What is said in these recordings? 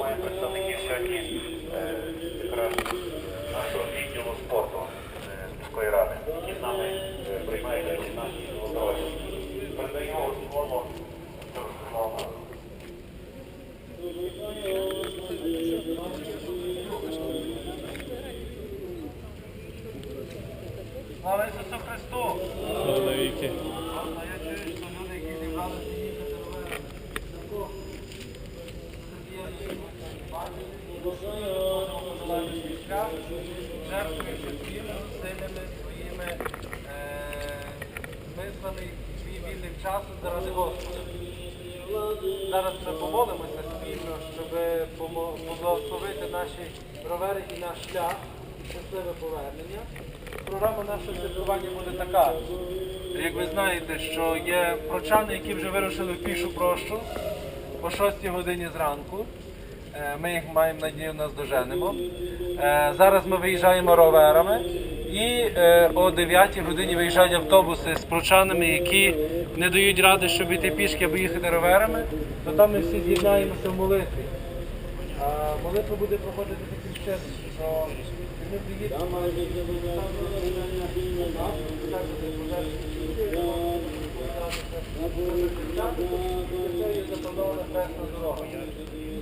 маємо представників сьогодні е, якраз нашого відділу спорту е, міської ради, які з нами е, приймають нашій дорогі. Передаємо слово. Слава Ісусу Христу! Слава віки. Своїми зусиллями, своїми мислами, свій вільний час заради Господа. Зараз ми помолимося спільно, щоб поблагословити наші ровери і наш шлях, щасливе повернення. Програма нашого святкування буде така. Як ви знаєте, що є прочани, які вже вирушили в пішу прощу о 6 годині зранку. Е, Ми їх маємо надію наздоженемо. Е, Зараз ми виїжджаємо роверами і е, о 9 годині виїжджають автобуси з прочанами, які не дають ради, щоб йти пішки або їхати роверами, то там ми всі з'єднаємося в молитві. А молитва буде проходити таким чином, що ми приїдемо. Запланована хресна дорога.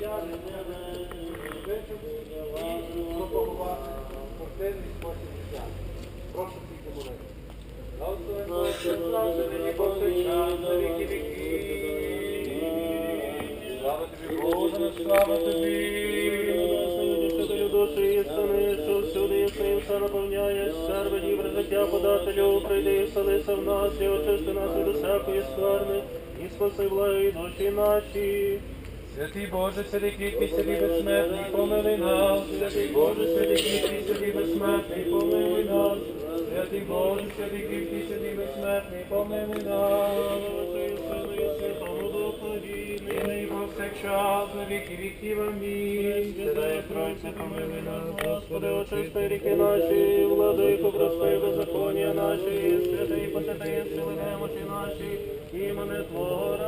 і пропагувати спортивний спосіб. Прошу віки. Слава тобі, Боже, слава тобі. Душі істини, що всюди все наповняєш, серви дібре подателю, прийди і в нас, і очисти нас від усякої і спаси благі душі наші. Святий Боже, святий святий безсмертний, помилуй нас. Святий Боже, святий святий безсмертний, помилуй нас. Святий Боже, святий святий безсмертний, помилуй нас. Святому Духові, Нині повсякчас, на віки віків, амінь. Святая Тройця, помилуй нас, Господи, очисти ріки наші, владико, прости беззаконня наші, святий, посвятий, сили немочі наші, імени Твого.